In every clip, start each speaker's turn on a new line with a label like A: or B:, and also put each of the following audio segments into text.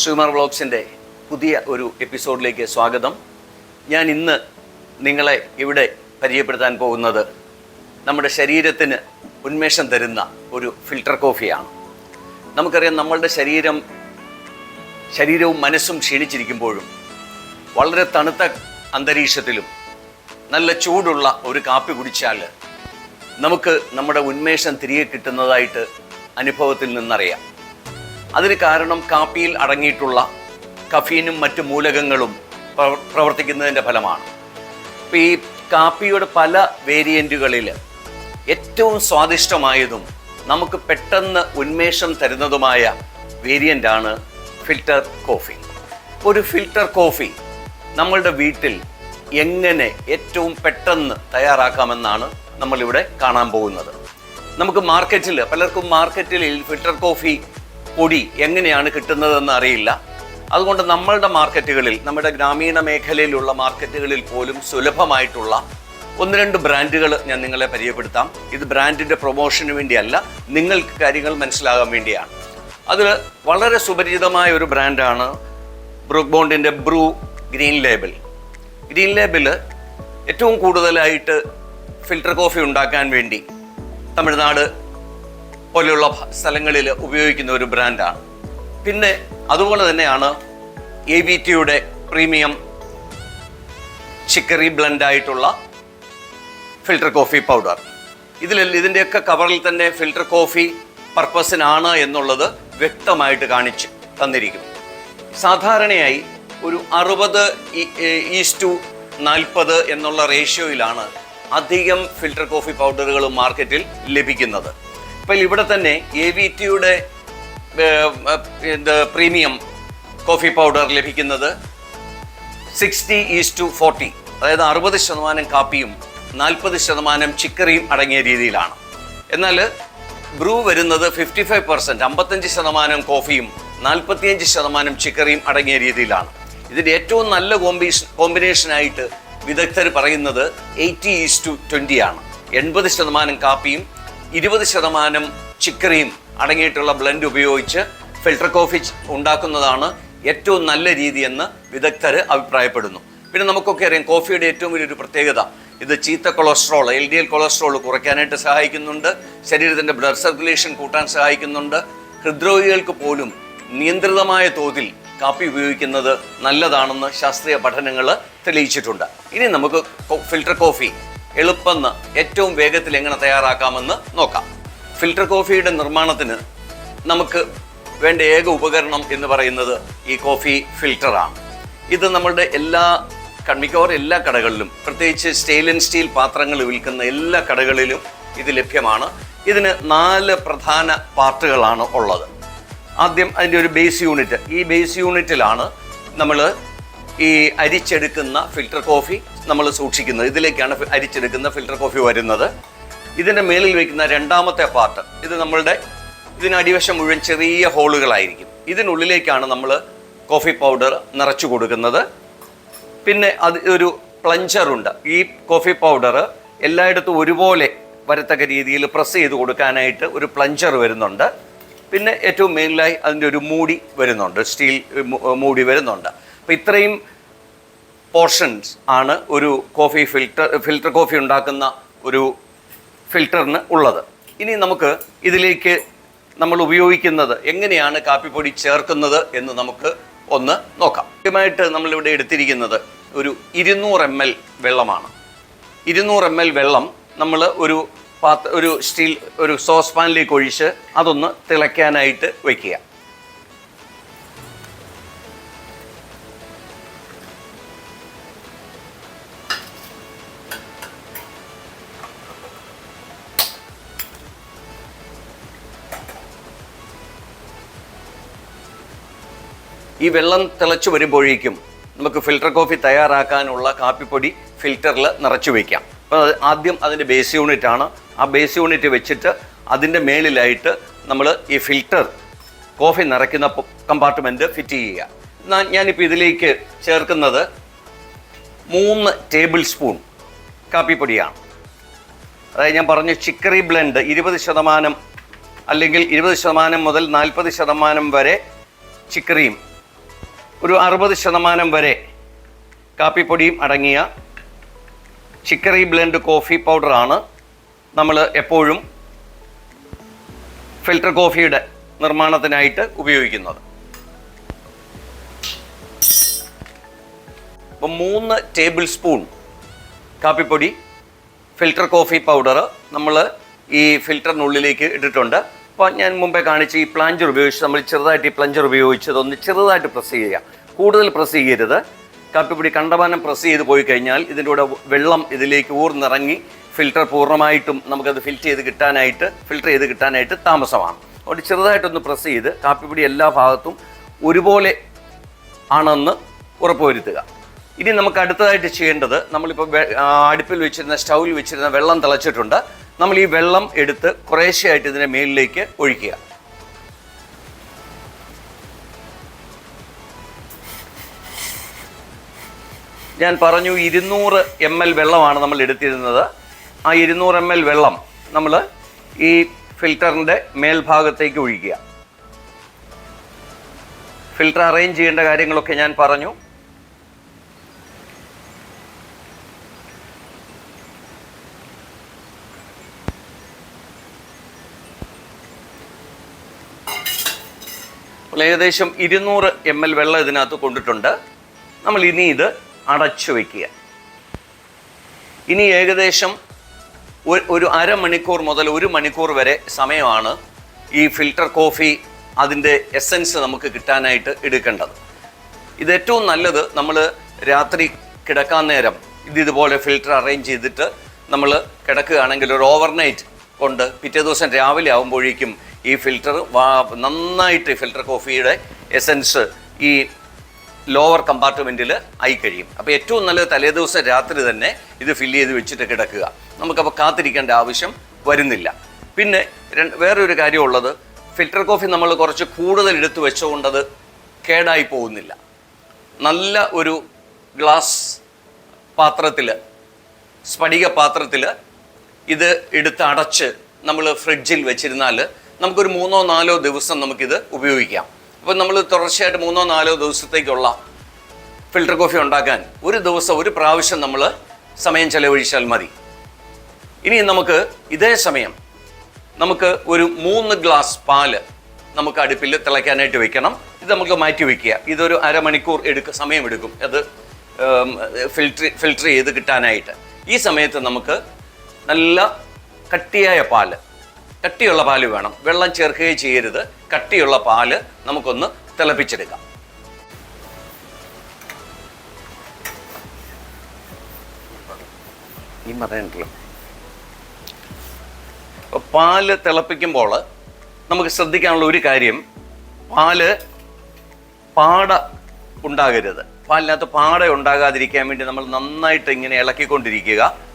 A: ശ്രീമാർ വ്ളോഗ്സിന്റെ പുതിയ ഒരു എപ്പിസോഡിലേക്ക് സ്വാഗതം. ഞാൻ ഇന്ന് നിങ്ങളെ ഇവിടെ പരിചയപ്പെടുത്താൻ പോകുന്നത് നമ്മുടെ ശരീരത്തിന് ഉന്മേഷം തരുന്ന ഒരു ഫിൽട്ടർ കോഫിയാണ്. നമുക്കറിയാം നമ്മളുടെ ശരീരം ശരീരവും മനസ്സും ക്ഷീണിച്ചിരിക്കുമ്പോഴും വളരെ തണുത്ത അന്തരീക്ഷത്തിലും നല്ല ചൂടുള്ള ഒരു കാപ്പി കുടിച്ചാൽ നമുക്ക് നമ്മുടെ ഉന്മേഷം തിരികെ കിട്ടുന്നതായിട്ട് അനുഭവത്തിൽ നിന്നറിയാം. അതിന് കാരണം കാപ്പിയിൽ അടങ്ങിയിട്ടുള്ള കഫീനും മറ്റു മൂലകങ്ങളും പ്രവ- പ്രവർത്തിക്കുന്നതിന്റെ ഫലമാണ്. അപ്പോൾ ഈ കാപ്പിയുടെ പല വേരിയന്റുകളിൽ ഏറ്റവും സ്വാദിഷ്ടമായതും നമുക്ക് പെട്ടെന്ന് ഉന്മേഷം തരുന്നതുമായ വേരിയന്റാണ് ഫിൽറ്റർ കോഫി. ഒരു ഫിൽറ്റർ കോഫി നമ്മളുടെ വീട്ടിൽ എങ്ങനെ ഏറ്റവും പെട്ടെന്ന് തയ്യാറാക്കാമെന്നാണ് നമ്മളിവിടെ കാണാൻ പോകുന്നത്. നമുക്ക് മാർക്കറ്റിൽ പലർക്കും മാർക്കറ്റിൽ ഫിൽറ്റർ കോഫി പൊടി എങ്ങനെയാണ് കിട്ടുന്നതെന്ന് അറിയില്ല. അതുകൊണ്ട് നമ്മളുടെ മാർക്കറ്റുകളിൽ നമ്മുടെ ഗ്രാമീണ മേഖലയിലുള്ള മാർക്കറ്റുകളിൽ പോലും സുലഭമായിട്ടുള്ള ഒന്ന് രണ്ട് ബ്രാൻഡുകൾ ഞാൻ നിങ്ങളെ പരിചയപ്പെടുത്താം. ഇത് ബ്രാൻഡിന്റെ പ്രൊമോഷന് വേണ്ടിയല്ല നിങ്ങൾക്ക് കാര്യങ്ങൾ മനസ്സിലാകാൻ വേണ്ടിയാണ്. അതിൽ വളരെ സുപരിചിതമായ ഒരു ബ്രാൻഡാണ് Brooke ബോണ്ടിന്റെ Bru green label green label ഏറ്റവും കൂടുതലായിട്ട് ഫിൽട്ടർ കോഫി ഉണ്ടാക്കാൻ വേണ്ടി തമിഴ്നാട് പോലെയുള്ള സ്ഥലങ്ങളിൽ ഉപയോഗിക്കുന്ന ഒരു ബ്രാൻഡാണ്. പിന്നെ അതുപോലെ തന്നെയാണ് എ ബി ടിയുടെ പ്രീമിയം ചിക്കറി ബ്ലെൻഡ് ആയിട്ടുള്ള ഫിൽട്ടർ കോഫി പൗഡർ. ഇതിൽ ഇതിന്റെയൊക്കെ കവറിൽ തന്നെ ഫിൽട്ടർ കോഫി പർപ്പസിനാണ് എന്നുള്ളത് വ്യക്തമായിട്ട് കാണിച്ച് തന്നിരിക്കും സാധാരണയായി ഒരു അറുപത് ഈസ് ടു നാൽപ്പത് എന്നുള്ള റേഷ്യോയിലാണ് അധികം ഫിൽട്ടർ കോഫി പൗഡറുകൾ മാർക്കറ്റിൽ ലഭിക്കുന്നത്. അപ്പോൾ ഇവിടെ തന്നെ എ വി ടിയുടെ പ്രീമിയം കോഫി പൗഡർ ലഭിക്കുന്നത് സിക്സ്റ്റി ഈസ് ടു ഫോർട്ടി. അതായത് അറുപത് ശതമാനം കാപ്പിയും നാൽപ്പത് ശതമാനം ചിക്കറിയും അടങ്ങിയ രീതിയിലാണ്. എന്നാൽ ബ്രൂ വരുന്നത് ഫിഫ്റ്റി ഫൈവ് പെർസെന്റ് അമ്പത്തഞ്ച് ശതമാനം കോഫിയും നാൽപ്പത്തിയഞ്ച് ശതമാനം ചിക്കറിയും അടങ്ങിയ രീതിയിലാണ്. ഇതിന്റെ ഏറ്റവും നല്ല കോമ്പിനേഷൻ കോമ്പിനേഷനായിട്ട് വിദഗ്ധർ പറയുന്നത് എയ്റ്റി ഈസ് ടു ട്വന്റി ആണ് എൺപത് ശതമാനം കാപ്പിയും ഇരുപത് ശതമാനം ചിക്കറിയും അടങ്ങിയിട്ടുള്ള ബ്ലെൻഡ് ഉപയോഗിച്ച് ഫിൽട്ടർ കോഫി ഉണ്ടാക്കുന്നതാണ് ഏറ്റവും നല്ല രീതിയെന്ന് വിദഗ്ധർ അഭിപ്രായപ്പെടുന്നു. പിന്നെ നമുക്കൊക്കെ അറിയാം കോഫിയുടെ ഏറ്റവും വലിയൊരു പ്രത്യേകത ഇത് ചീത്ത cholesterol L D L cholesterol കുറയ്ക്കാനായിട്ട് സഹായിക്കുന്നുണ്ട് ശരീരത്തിന്റെ ബ്ലഡ് സർക്കുലേഷൻ കൂട്ടാൻ സഹായിക്കുന്നുണ്ട് ഹൃദ്രോഗികൾക്ക് പോലും നിയന്ത്രിതമായ തോതിൽ കാപ്പി ഉപയോഗിക്കുന്നത് നല്ലതാണെന്ന് ശാസ്ത്രീയ പഠനങ്ങൾ തെളിയിച്ചിട്ടുണ്ട്. ഇനി നമുക്ക് ഫിൽട്ടർ കോഫി എളുപ്പമെന്ന് ഏറ്റവും വേഗത്തിൽ എങ്ങനെ തയ്യാറാക്കാമെന്ന് നോക്കാം. ഫിൽട്ടർ കോഫിയുടെ നിർമ്മാണത്തിന് നമുക്ക് വേണ്ട ഏക ഉപകരണം എന്ന് പറയുന്നത് ഈ കോഫി ഫിൽറ്ററാണ് ഇത് നമ്മളുടെ എല്ലാ കൺമിക്കവാറും എല്ലാ കടകളിലും പ്രത്യേകിച്ച് സ്റ്റെയിൻലെസ് സ്റ്റീൽ പാത്രങ്ങൾ വിൽക്കുന്ന എല്ലാ കടകളിലും ഇത് ലഭ്യമാണ്. ഇതിന് നാല് പ്രധാന പാർട്ടുകളാണ് ഉള്ളത്. ആദ്യം അതിന്റെ ഒരു ബേസ് യൂണിറ്റ്. ഈ ബേസ് യൂണിറ്റിലാണ് നമ്മൾ ഈ അരിച്ചെടുക്കുന്ന ഫിൽറ്റർ കോഫി നമ്മൾ സൂക്ഷിക്കുന്നത്. ഇതിലേക്കാണ് അരിച്ചെടുക്കുന്ന ഫിൽറ്റർ കോഫി വരുന്നത്. ഇതിന്റെ മേളിൽ വയ്ക്കുന്ന രണ്ടാമത്തെ പാർട്ട് ഇത് നമ്മളുടെ ഇതിന് അടിവശം മുഴുവൻ ചെറിയ ഹോളുകളായിരിക്കും. ഇതിനുള്ളിലേക്കാണ് നമ്മൾ കോഫി പൗഡർ നിറച്ചു കൊടുക്കുന്നത്. പിന്നെ അത് ഒരു പ്ലഞ്ചറുണ്ട്. ഈ കോഫി പൗഡർ എല്ലായിടത്തും ഒരുപോലെ വരത്തക്ക രീതിയിൽ പ്രസ് ചെയ്ത് കൊടുക്കാനായിട്ട് ഒരു പ്ലഞ്ചർ വരുന്നുണ്ട്. പിന്നെ ഏറ്റവും മെയിനിലായി അതിന്റെ ഒരു മൂടി വരുന്നുണ്ട്. സ്റ്റീൽ മൂടി വരുന്നുണ്ട്. അപ്പോൾ ഇത്രയും പോർഷൻസ് ആണ് ഒരു കോഫി ഫിൽറ്റർ ഫിൽറ്റർ കോഫി ഉണ്ടാക്കുന്ന ഒരു ഫിൽറ്ററിന് ഉള്ളത്. ഇനി നമുക്ക് ഇതിലേക്ക് നമ്മൾ ഉപയോഗിക്കുന്നത് എങ്ങനെയാണ് കാപ്പിപ്പൊടി ചേർക്കുന്നത് എന്ന് നമുക്ക് ഒന്ന് നോക്കാം. ആദ്യമായിട്ട് നമ്മളിവിടെ എടുത്തിരിക്കുന്നത് ഒരു ഇരുന്നൂറ് എം എൽ വെള്ളമാണ്. ഇരുന്നൂറ് എം എൽ വെള്ളം നമ്മൾ ഒരു പാത്ര ഒരു സ്റ്റീൽ ഒരു സോസ് പാനിലേക്ക് ഒഴിച്ച് അതൊന്ന് തിളയ്ക്കാനായിട്ട് വയ്ക്കുക ഈ വെള്ളം തിളച്ചു വരുമ്പോഴേക്കും നമുക്ക് ഫിൽറ്റർ കോഫി തയ്യാറാക്കാനുള്ള കാപ്പിപ്പൊടി ഫിൽറ്ററിൽ നിറച്ചു വയ്ക്കാം അപ്പോൾ ആദ്യം അതിന്റെ ബേസ് യൂണിറ്റ് ആണ്. ആ ബേസ് യൂണിറ്റ് വെച്ചിട്ട് അതിന്റെ മേളിലായിട്ട് നമ്മൾ ഈ ഫിൽറ്റർ കോഫി നിറയ്ക്കുന്ന കമ്പാർട്ട്മെന്റ് ഫിറ്റ് ചെയ്യുക. ഞാനിപ്പോൾ ഇതിലേക്ക് ചേർക്കുന്നത് മൂന്ന് ടേബിൾ സ്പൂൺ കാപ്പിപ്പൊടിയാണ്. അതായത് ഞാൻ പറഞ്ഞു ചിക്കറി ബ്ലെൻഡ് ഇരുപത് ശതമാനം അല്ലെങ്കിൽ ഇരുപത് ശതമാനം മുതൽ നാൽപ്പത് ശതമാനം വരെ ചിക്കറിയും ഒരു അറുപത് ശതമാനം വരെ കാപ്പിപ്പൊടിയും അടങ്ങിയ ചിക്കറി ബ്ലെൻഡ് കോഫി പൗഡറാണ് നമ്മൾ എപ്പോഴും ഫിൽട്ടർ കോഫിയുടെ നിർമ്മാണത്തിനായിട്ട് ഉപയോഗിക്കുന്നത്. അപ്പം മൂന്ന് ടേബിൾ സ്പൂൺ കാപ്പിപ്പൊടി ഫിൽട്ടർ കോഫി പൗഡർ നമ്മൾ ഈ ഫിൽറ്ററിനുള്ളിലേക്ക് ഇട്ടിട്ടുണ്ട്. അപ്പോൾ ഞാൻ മുമ്പേ കാണിച്ച ഈ പ്ലാഞ്ചർ ഉപയോഗിച്ച് നമ്മൾ ചെറുതായിട്ട് ഈ പ്ലഞ്ചർ ഉപയോഗിച്ചത് ഒന്ന് ചെറുതായിട്ട് പ്രസ് ചെയ്യുക. കൂടുതൽ പ്രസ് ചെയ്യരുത്. കാപ്പിപ്പൊടി കണ്ടമാനം പ്രസ് ചെയ്ത് പോയി കഴിഞ്ഞാൽ ഇതിന്റെ കൂടെ വെള്ളം ഇതിലേക്ക് ഊർന്നിറങ്ങി ഫിൽറ്റർ പൂർണമായിട്ടും നമുക്കത് ഫിൽറ്റ് ചെയ്ത് കിട്ടാനായിട്ട് ഫിൽറ്റർ ചെയ്ത് കിട്ടാനായിട്ട് താമസമാണ്. അതുകൊണ്ട് ചെറുതായിട്ടൊന്ന് പ്രസ് ചെയ്ത് കാപ്പിപ്പൊടി എല്ലാ ഭാഗത്തും ഒരുപോലെ ആണെന്ന് ഉറപ്പുവരുത്തുക. ഇനി നമുക്ക് അടുത്തതായിട്ട് ചെയ്യേണ്ടത് നമ്മളിപ്പോൾ അടുപ്പിൽ വെച്ചിരുന്ന സ്റ്റൗവിൽ വെച്ചിരുന്ന വെള്ളം തിളച്ചിട്ടുണ്ട്. നമ്മൾ ഈ വെള്ളം എടുത്ത് കുറേശ്ശെയായിട്ട് ഇതിന്റെ മേലിലേക്ക് ഒഴിക്കുക. ഞാൻ പറഞ്ഞു ഇരുന്നൂറ് എം എൽ വെള്ളമാണ് നമ്മൾ എടുത്തിരുന്നത്. ആ ഇരുന്നൂറ് എം എൽ വെള്ളം നമ്മൾ ഈ ഫിൽറ്ററിന്റെ മേൽഭാഗത്തേക്ക് ഒഴിക്കുക. ഫിൽറ്റർ അറേഞ്ച് ചെയ്യേണ്ട കാര്യങ്ങളൊക്കെ ഞാൻ പറഞ്ഞു. ഏകദേശം ഇരുന്നൂറ് എം എൽ വെള്ളം ഇതിനകത്ത് കൊണ്ടിട്ടുണ്ട്. നമ്മൾ ഇനി ഇത് അടച്ചു വയ്ക്കുക ഇനി ഏകദേശം ഒരു- അരമണിക്കൂർ മുതൽ ഒരു മണിക്കൂർ വരെ സമയമാണ് ഈ ഫിൽട്ടർ കോഫി അതിന്റെ എസൻസ് നമുക്ക് കിട്ടാനായിട്ട് എടുക്കേണ്ടത്. ഇത് ഏറ്റവും നല്ലത് നമ്മൾ രാത്രി കിടക്കാൻ നേരം ഇത് ഇതുപോലെ ഫിൽറ്റർ അറേഞ്ച് ചെയ്തിട്ട് നമ്മൾ കിടക്കുകയാണെങ്കിൽ ഒരു ഓവർനൈറ്റ് കൊണ്ട് പിറ്റേ ദിവസം രാവിലെ ആകുമ്പോഴേക്കും ഈ ഫിൽറ്റർ നന്നായിട്ട് ഫിൽറ്റർ കോഫിയുടെ എസൻസ് ഈ ലോവർ കമ്പാർട്ട്മെന്റിൽ ആയി കഴിയും. അപ്പോൾ ഏറ്റവും നല്ലത് തലേദിവസം രാത്രി തന്നെ ഇത് ഫില്ല് ചെയ്ത് വെച്ചിട്ട് കിടക്കുക. നമുക്കപ്പോൾ കാത്തിരിക്കേണ്ട ആവശ്യം വരുന്നില്ല. പിന്നെ വേറൊരു കാര്യമുള്ളത് ഫിൽറ്റർ കോഫി നമ്മൾ കുറച്ച് കൂടുതൽ എടുത്തു വെച്ചുകൊണ്ടത് കേടായി പോകുന്നില്ല. നല്ല ഒരു ഗ്ലാസ് പാത്രത്തിൽ സ്ഫടിക പാത്രത്തിൽ ഇത് എടുത്ത് അടച്ച് നമ്മൾ ഫ്രിഡ്ജിൽ വെച്ചിരുന്നാൽ നമുക്കൊരു മൂന്നോ നാലോ ദിവസം നമുക്കിത് ഉപയോഗിക്കാം. അപ്പം നമ്മൾ തുടർച്ചയായിട്ട് മൂന്നോ നാലോ ദിവസത്തേക്കുള്ള ഫിൽട്ടർ കോഫി ഉണ്ടാക്കാൻ ഒരു ദിവസം ഒരു പ്രാവശ്യം നമ്മൾ സമയം ചെലവഴിച്ചാൽ മതി. ഇനി നമുക്ക് ഇതേ സമയം നമുക്ക് ഒരു മൂന്ന് ഗ്ലാസ് പാൽ നമുക്ക് അടുപ്പിൽ തിളയ്ക്കാനായിട്ട് വെക്കണം. ഇത് നമുക്ക് മാറ്റി വെക്കുക. ഇതൊരു അരമണിക്കൂർ എടുക്കും സമയമെടുക്കും. അത് ഫിൽറ്റർ ഫിൽറ്റർ ചെയ്ത് കിട്ടാനായിട്ട്. ഈ സമയത്ത് നമുക്ക് നല്ല കട്ടിയായ പാൽ കട്ടിയുള്ള പാൽ വേണം. വെള്ളം ചേർക്കുകയും ചെയ്യരുത്. കട്ടിയുള്ള പാൽ നമുക്കൊന്ന് തിളപ്പിച്ചെടുക്കാം. ഈ പറയണ്ടല്ലോ അപ്പോൾ പാൽ തിളപ്പിക്കുമ്പോൾ നമുക്ക് ശ്രദ്ധിക്കാനുള്ള ഒരു കാര്യം പാൽ പാട ഉണ്ടാകരുത്. പാലിനകത്ത് പാട ഉണ്ടാകാതിരിക്കാൻ വേണ്ടി നമ്മൾ നന്നായിട്ട് ഇങ്ങനെ ഇളക്കിക്കൊണ്ടിരിക്കുക.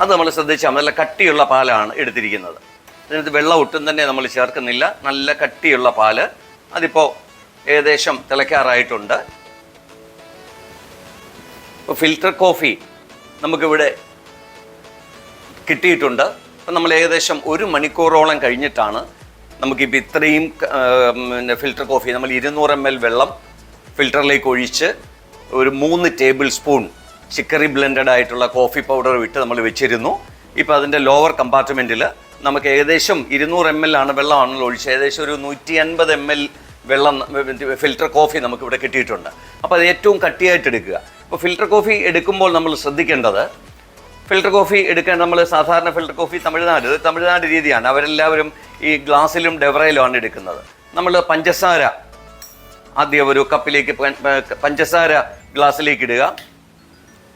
A: അത് നമ്മൾ ശ്രദ്ധിച്ചാൽ നല്ല കട്ടിയുള്ള പാലാണ് എടുത്തിരിക്കുന്നത്. അതിനകത്ത് വെള്ളം ഒട്ടും തന്നെ നമ്മൾ ചേർക്കുന്നില്ല. നല്ല കട്ടിയുള്ള പാൽ. അതിപ്പോൾ ഏകദേശം തിളയ്ക്കാറായിട്ടുണ്ട്. ഇപ്പോൾ ഫിൽറ്റർ കോഫി നമുക്കിവിടെ കിട്ടിയിട്ടുണ്ട്. അപ്പം നമ്മൾ ഏകദേശം ഒരു മണിക്കൂറോളം കഴിഞ്ഞിട്ടാണ് നമുക്കിപ്പോൾ ഇത്രയും പിന്നെ ഫിൽറ്റർ കോഫി നമ്മൾ ഇരുന്നൂറ് എം എൽ വെള്ളം ഫിൽറ്ററിലേക്ക് ഒഴിച്ച് ഒരു മൂന്ന് ടേബിൾ സ്പൂൺ ചിക്കറി ബ്ലെൻഡഡ് ആയിട്ടുള്ള കോഫി പൗഡർ വിട്ട് നമ്മൾ വെച്ചിരുന്നു. ഇപ്പോൾ അതിന്റെ ലോവർ കമ്പാർട്ട്മെന്റിൽ നമുക്ക് ഏകദേശം ഇരുന്നൂറ് എം എൽ ആണ് വെള്ളമാണല്ലോ ഒഴിച്ച് ഏകദേശം ഒരു നൂറ്റി അൻപത് എം എൽ വെള്ളം ഫിൽറ്റർ കോഫി നമുക്കിവിടെ കിട്ടിയിട്ടുണ്ട്. അപ്പോൾ അത് ഏറ്റവും കട്ടിയായിട്ട് എടുക്കുക. അപ്പോൾ ഫിൽറ്റർ കോഫി എടുക്കുമ്പോൾ നമ്മൾ ശ്രദ്ധിക്കേണ്ടത് ഫിൽറ്റർ കോഫി എടുക്കാൻ നമ്മൾ സാധാരണ ഫിൽറ്റർ കോഫി തമിഴ്നാട് ഇത് തമിഴ്നാട് രീതിയാണ്. അവരെല്ലാവരും ഈ ഗ്ലാസ്സിലും ഡെവറയിലുമാണ് എടുക്കുന്നത്. നമ്മൾ പഞ്ചസാര ആദ്യം ഒരു കപ്പിലേക്ക് പഞ്ചസാര ഗ്ലാസ്സിലേക്ക് ഇടുക.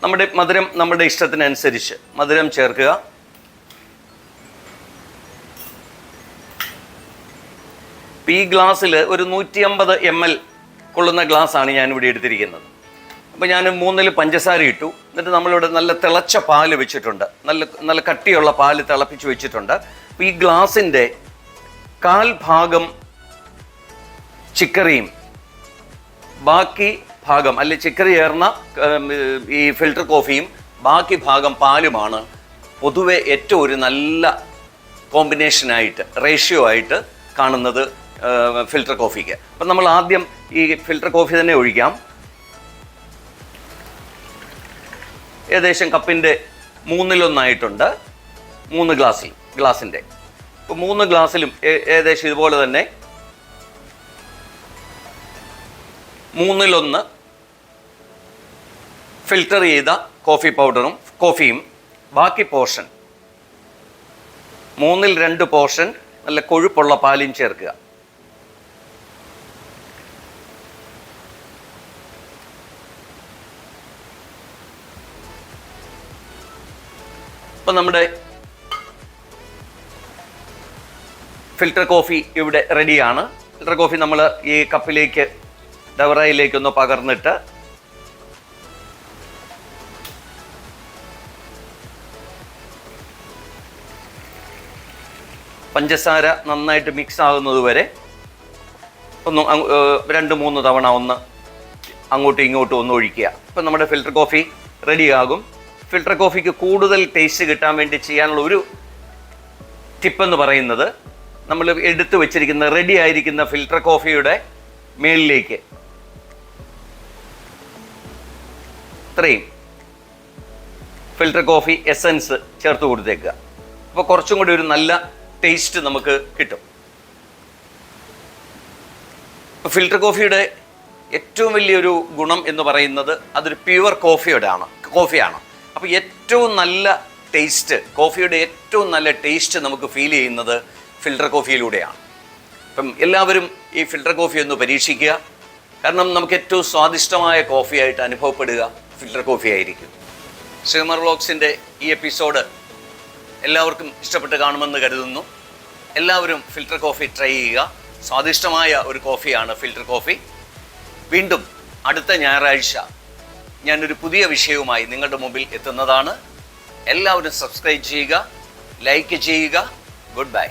A: നമ്മുടെ മധുരം നമ്മുടെ ഇഷ്ടത്തിനനുസരിച്ച് മധുരം ചേർക്കുക. ഈ ഗ്ലാസ്സിൽ ഒരു നൂറ്റി അമ്പത് എം എൽ കൊള്ളുന്ന ഗ്ലാസ്സാണ് ഞാനിവിടെ എടുത്തിരിക്കുന്നത്. അപ്പോൾ ഞാൻ മൂന്നിൽ പഞ്ചസാര ഇട്ടു. എന്നിട്ട് നമ്മളിവിടെ നല്ല തിളച്ച പാൽ വെച്ചിട്ടുണ്ട്. നല്ല നല്ല കട്ടിയുള്ള പാൽ തിളപ്പിച്ച് വെച്ചിട്ടുണ്ട്. ഈ ഗ്ലാസിന്റെ കാൽ ഭാഗം ചിക്കറിയും ബാക്കി ഭാഗം അല്ലെ ചിക്കറി ചേർന്ന ഈ ഫിൽട്ടർ കോഫിയും ബാക്കി ഭാഗം പാലുമാണ് പൊതുവെ ഏറ്റവും ഒരു നല്ല കോമ്പിനേഷനായിട്ട് റേഷ്യോ ആയിട്ട് കാണുന്നത് ഫിൽട്ടർ കോഫിക്ക് അപ്പം നമ്മൾ ആദ്യം ഈ ഫിൽട്ടർ കോഫി തന്നെ ഒഴിക്കാം. ഏകദേശം കപ്പിന്റെ മൂന്നിലൊന്നായിട്ടുണ്ട്. മൂന്ന് ഗ്ലാസ്സിൽ ഗ്ലാസിന്റെ ഇപ്പോൾ മൂന്ന് ഗ്ലാസ്സിലും ഏകദേശം ഇതുപോലെ തന്നെ. മൂന്നിലൊന്ന് ഫിൽട്ടർ ചെയ്ത കോഫി പൗഡറും കോഫിയും ബാക്കി പോർഷൻ മൂന്നിൽ രണ്ട് പോർഷൻ നല്ല കൊഴുപ്പുള്ള പാലും ചേർക്കുക. അപ്പം നമ്മുടെ ഫിൽട്ടർ കോഫി ഇവിടെ റെഡിയാണ് ഫിൽട്ടർ കോഫി നമ്മൾ ഈ കപ്പിലേക്ക് ഡവറയിലേക്കൊന്ന് പകർന്നിട്ട് പഞ്ചസാര നന്നായിട്ട് മിക്സ് ആകുന്നത് വരെ ഒന്ന് രണ്ട് മൂന്ന് തവണ ഒന്ന് അങ്ങോട്ടും ഇങ്ങോട്ടും ഒന്ന് ഒഴിക്കുക. ഇപ്പം നമ്മുടെ ഫിൽട്ടർ കോഫി റെഡിയാകും ഫിൽട്ടർ കോഫിക്ക് കൂടുതൽ ടേസ്റ്റ് കിട്ടാൻ വേണ്ടി ചെയ്യാനുള്ള ഒരു ടിപ്പെന്ന് പറയുന്നത് നമ്മൾ എടുത്തു വെച്ചിരിക്കുന്ന റെഡി ആയിരിക്കുന്ന ഫിൽട്ടർ കോഫിയുടെ മേളിലേക്ക്. ഇത്രയും. ഫിൽട്ടർ കോഫി എസൻസ് ചേർത്ത് കൊടുത്തേക്കുക. അപ്പോൾ കുറച്ചും കൂടി ഒരു നല്ല ടേസ്റ്റ് നമുക്ക് കിട്ടും. ഫിൽട്ടർ കോഫിയുടെ ഏറ്റവും വലിയൊരു ഗുണം എന്ന് പറയുന്നത് അതൊരു പ്യുവർ കോഫിയുടെ ആണ് കോഫിയാണ് അപ്പോൾ ഏറ്റവും നല്ല ടേസ്റ്റ് കോഫിയുടെ ഏറ്റവും നല്ല ടേസ്റ്റ് നമുക്ക് ഫീൽ ചെയ്യുന്നത് ഫിൽട്ടർ കോഫിയിലൂടെയാണ് അപ്പം എല്ലാവരും ഈ ഫിൽട്ടർ കോഫി ഒന്ന് പരീക്ഷിക്കുക. കാരണം നമുക്ക് ഏറ്റവും സ്വാദിഷ്ടമായ കോഫിയായിട്ട് അനുഭവപ്പെടുക ഫിൽട്ടർ കോഫി ആയിരിക്കും സിമർ വ്ളോഗ്സിന്റെ ഈ എപ്പിസോഡ് എല്ലാവർക്കും ഇഷ്ടപ്പെട്ട് കാണുമെന്ന് കരുതുന്നു. എല്ലാവരും ഫിൽട്ടർ കോഫി ട്രൈ ചെയ്യുക. സ്വാദിഷ്ടമായ ഒരു കോഫിയാണ് ഫിൽട്ടർ കോഫി. വീണ്ടും അടുത്ത ഞായറാഴ്ച ഞാനൊരു പുതിയ വിഷയവുമായി നിങ്ങളുടെ മുമ്പിൽ എത്തുന്നതാണ്. എല്ലാവരും സബ്സ്ക്രൈബ് ചെയ്യുക ലൈക്ക് ചെയ്യുക. Good bye.